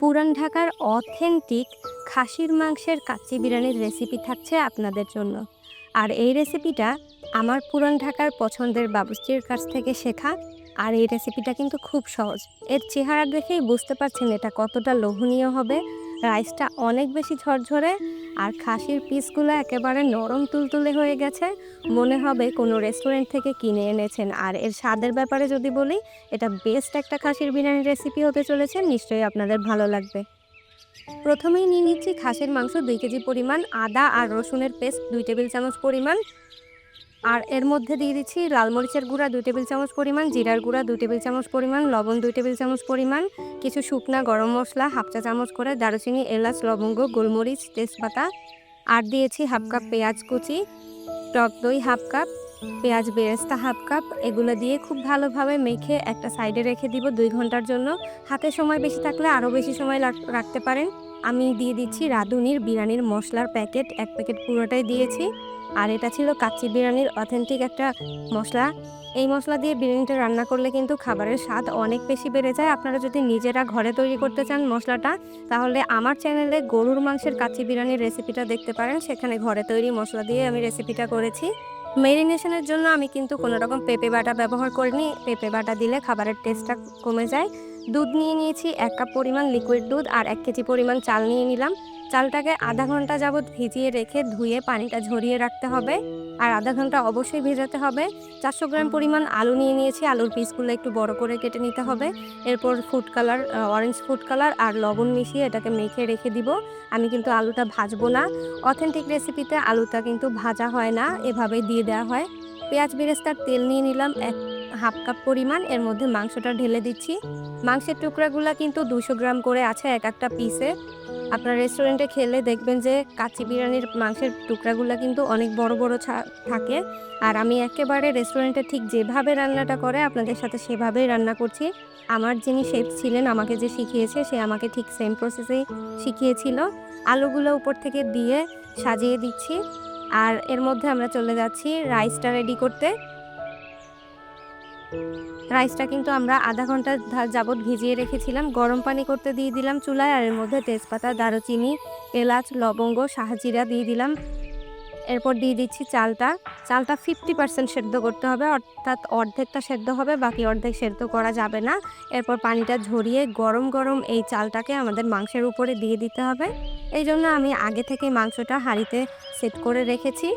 পুরান ঢাকার অথেন্টিক খাসির মাংসের কাচ্চি বিরিয়ানির রেসিপি থাকছে আপনাদের জন্য। আর এই রেসিপিটা আমার পুরান ঢাকার পছন্দের বাবুস্ত্রীর কাছ থেকে শেখা। আর এই রেসিপিটা কিন্তু খুব সহজ। এর চেহারা দেখেই বুঝতে পারছেন এটা কতটা লোভনীয় হবে। রাইসটা অনেক বেশি ঝরঝরে আর খাসির পিসগুলো একেবারে নরম তুলতুলে হয়ে গেছে। মনে হবে কোনো রেস্টুরেন্ট থেকে কিনে এনেছেন। আর এর স্বাদের ব্যাপারে যদি বলি, এটা বেস্ট একটা খাসির বিরিয়ানির রেসিপি হতে চলেছে। নিশ্চয়ই আপনাদের ভালো লাগবে। প্রথমেই নিয়ে নিচ্ছি খাসির মাংস দুই কেজি পরিমাণ, আদা আর রসুনের পেস্ট দুই টেবিল চামচ পরিমাণ। আর এর মধ্যে দিয়ে দিচ্ছি লাল মরিচের গুঁড়া দুই টেবিল চামচ পরিমাণ, জিরার গুঁড়া দুই টেবিল চামচ পরিমাণ, লবণ দুই টেবিল চামচ পরিমাণ, কিছু শুকনা গরম মশলা হাফ চা চামচ করে, দারুচিনি, এলাচ, লবঙ্গ, গোলমরিচ, তেজপাতা আর দিয়েছি হাফ কাপ পেঁয়াজ কুচি, টক দই হাফ কাপ, পেঁয়াজ বেরেস্তা হাফ কাপ, এগুলো দিয়ে খুব ভালোভাবে মেখে একটা সাইডে রেখে দিব দুই ঘণ্টার জন্য। হাতে সময় বেশি থাকলে আরও বেশি সময় রাখতে পারেন। আমি দিয়ে দিচ্ছি রাঁধুনির বিরিয়ানির মশলার প্যাকেট, এক প্যাকেট পুরোটাই দিয়েছি। আর এটা ছিল কাচ্চি বিরিয়ানির অথেন্টিক একটা মশলা। এই মশলা দিয়ে বিরিয়ানিটা রান্না করলে কিন্তু খাবারের স্বাদ অনেক বেশি বেড়ে যায়। আপনারা যদি নিজেরা ঘরে তৈরি করতে চান মশলাটা, তাহলে আমার চ্যানেলে গরুর মাংসের কাচ্চি বিরিয়ানির রেসিপিটা দেখতে পারেন। সেখানে ঘরে তৈরি মশলা দিয়ে আমি রেসিপিটা করেছি। মেরিনেশনের জন্য আমি কিন্তু কোনো রকম পেঁপে বাটা ব্যবহার করিনি। পেঁপে বাটা দিলে খাবারের টেস্টটা কমে যায়। দুধ নিয়ে নিয়েছি এক কাপ পরিমাণ লিকুইড দুধ আর এক কেজি পরিমাণ চাল নিয়ে নিলাম। চালটাকে আধা ঘণ্টা যাবত ভিজিয়ে রেখে ধুয়ে পানিটা ঝরিয়ে রাখতে হবে। আর আধা ঘণ্টা অবশ্যই ভেজাতে হবে। চারশো গ্রাম পরিমাণ আলু নিয়ে নিয়েছি। আলুর পিসগুলো একটু বড় করে কেটে নিতে হবে। এরপর food colour orange food colour আর লবণ মিশিয়ে এটাকে মেখে রেখে দিব। আমি কিন্তু আলুটা ভাজবো না। অথেন্টিক রেসিপিতে আলুটা কিন্তু ভাজা হয় না। এভাবেই দিয়ে দেওয়া হয়। পেঁয়াজ বেরেস্তার তেল নিয়ে নিলাম এক হাফ কাপ পরিমাণ। এর মধ্যে মাংসটা ঢেলে দিচ্ছি। মাংসের টুকরাগুলো কিন্তু দুশো গ্রাম করে আছে এক একটা পিসে আপনার রেস্টুরেন্টে খেলে দেখবেন যে কাচ্চি বিরিয়ানির মাংসের টুকরাগুলো কিন্তু অনেক বড় বড় থাকে। আর আমি একেবারে রেস্টুরেন্টে ঠিক যেভাবে রান্নাটা করে আপনাদের সাথে সেভাবেই রান্না করছি। আমার যিনি শেফ ছিলেন, আমাকে যে শিখিয়েছে, সে আমাকে ঠিক সেম প্রসেসেই শিখিয়েছিল। আলুগুলো উপর থেকে দিয়ে সাজিয়ে দিচ্ছি। আর এর মধ্যে আমরা চলে যাচ্ছি রাইসটা রেডি করতে। রাইসটা কিন্তু আমরা আধা ঘণ্টা যাবত ভিজিয়ে রেখেছিলাম। গরম পানি করতে দিয়ে দিলাম চুলায় আর এর মধ্যে তেজপাতা, দারুচিনি, এলাচ, লবঙ্গ, শাহজিরা দিয়ে দিলাম। এরপর দিয়ে দিচ্ছি চালটা। চালটা ফিফটি পার্সেন্ট সেদ্ধ করতে হবে, অর্থাৎ অর্ধেকটা সেদ্ধ হবে, বাকি অর্ধেক সেদ্ধ করা যাবে না। এরপর পানিটা ঝরিয়ে গরম গরম এই চালটাকে আমাদের মাংসের উপরে দিয়ে দিতে হবে। এই জন্য আমি আগে থেকে মাংসটা হাঁড়িতে সেট করে রেখেছি।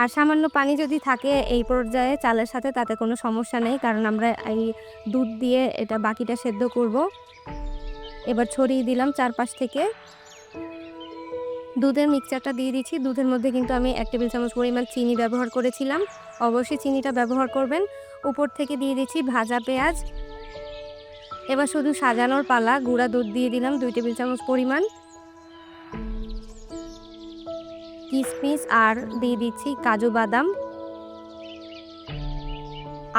আর সামান্য পানি যদি থাকে এই পর্যায়ে চালের সাথে, তাতে কোনো সমস্যা নেই, কারণ আমরা এই দুধ দিয়ে এটা বাকিটা সেদ্ধ করব। এবার ছড়িয়ে দিলাম চারপাশ থেকে। দুধের মিক্সচারটা দিয়ে দিচ্ছি। দুধের মধ্যে কিন্তু আমি এক টেবিল চামচ পরিমাণ চিনি ব্যবহার করেছিলাম। অবশ্যই চিনিটা ব্যবহার করবেন। উপর থেকে দিয়ে দিচ্ছি ভাজা পেঁয়াজ। এবার শুধু সাজানোর পালা, গুঁড়া দুধ দিয়ে দিলাম, দুই টেবিল চামচ পরিমাণ। কিশমিশ আর দিয়ে দিচ্ছি কাজু বাদাম।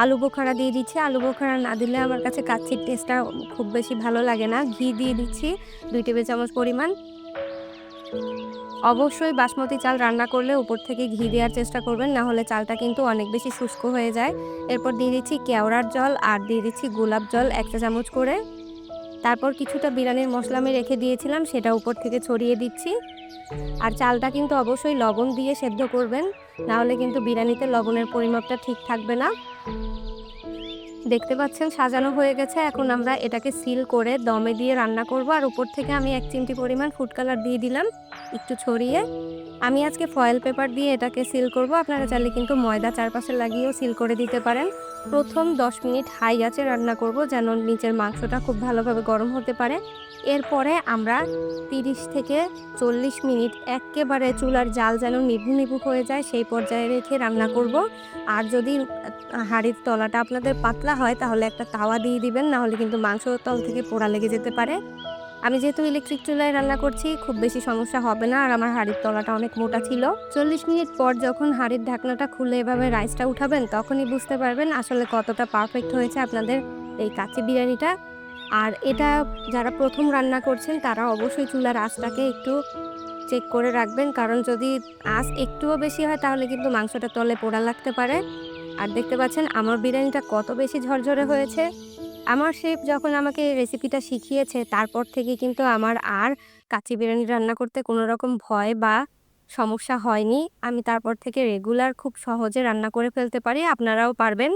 আলু বোখারা দিয়ে দিচ্ছি। আলু বোখারা না দিলে আমার কাছে কাচ্ছির টেস্টটা খুব বেশি ভালো লাগে না। ঘি দিয়ে দিচ্ছি দুই টেবিল চামচ পরিমাণ। অবশ্যই বাসমতি চাল রান্না করলে উপর থেকে ঘি দেওয়ার চেষ্টা করবেন, না হলে চালটা কিন্তু অনেক বেশি শুষ্ক হয়ে যায়। এরপর দিয়ে দিচ্ছি কেওড়ার জল আর দিয়ে দিচ্ছি গোলাপ জল এক চা চামচ করে। তারপর কিছুটা বিরিয়ানির মশলা আমি রেখে দিয়েছিলাম, সেটা উপর থেকে ছড়িয়ে দিচ্ছি। আর চালটা কিন্তু অবশ্যই লবণ দিয়ে সেদ্ধ করবেন না হলে কিন্তু বিরিয়ানিতে লবণের পরিমাপটা ঠিক থাকবে না। দেখতে পাচ্ছেন সাজানো হয়ে গেছে, এখন আমরা এটাকে সিল করে দমে দিয়ে রান্না করব, আর উপর থেকে আমি এক চিমটি পরিমাণ ফুড কালার দিয়ে দিলাম, একটু ছড়িয়ে। আমি আজকে ফয়েল পেপার দিয়ে এটাকে সিল করব। আপনারা চাইলে কিন্তু ময়দা চারপাশে লাগিয়েও সিল করে দিতে পারেন। প্রথম দশ মিনিট হাই আছে রান্না করব, যেন নিচের মাংসটা খুব ভালোভাবে গরম হতে পারে। এরপরে আমরা তিরিশ থেকে চল্লিশ মিনিট একেবারে চুলার জাল যেন নিভু নিভু হয়ে যায়, সেই পর্যায়ে রেখে রান্না করব। আর যদি হাঁড়ির তলাটা আপনাদের পাতলা হয়, তাহলে একটা তাওয়া দিয়ে দিবেন না হলে কিন্তু মাংস তল থেকে পোড়া লেগে যেতে পারে। আমি যেহেতু ইলেকট্রিক চুলায় রান্না করছি, খুব বেশি সমস্যা হবে না। আর আমার হাঁড়ির তলাটা অনেক মোটা ছিল। চল্লিশ মিনিট পর যখন হাঁড়ির ঢাকনাটা খুলে এভাবে রাইসটা উঠাবেন, তখনই বুঝতে পারবেন আসলে কতটা পারফেক্ট হয়েছে আপনাদের এই কাচ্চি বিরিয়ানিটা। আর এটা যারা প্রথম রান্না করছেন, তারা অবশ্যই চুলার আঁচটাকে একটু চেক করে রাখবেন। কারণ যদি আঁচ একটুও বেশি হয়, তাহলে কিন্তু মাংসটা তলে পোড়া লাগতে পারে। আর দেখতে পাচ্ছেন, আমার বিরিয়ানিটা কত বেশি ঝরঝরে হয়েছে। আমার শেফ যখন আমাকে রেসিপিটা শিখিয়েছে, তারপর থেকে কিন্তু আমার আর কাচি বিরিয়ানি রান্না করতে কোনো রকম ভয় বা সমস্যা হয়নি। আমি তারপর থেকে রেগুলার খুব সহজে রান্না করে ফেলতে পারি। আপনারাও পারবেন।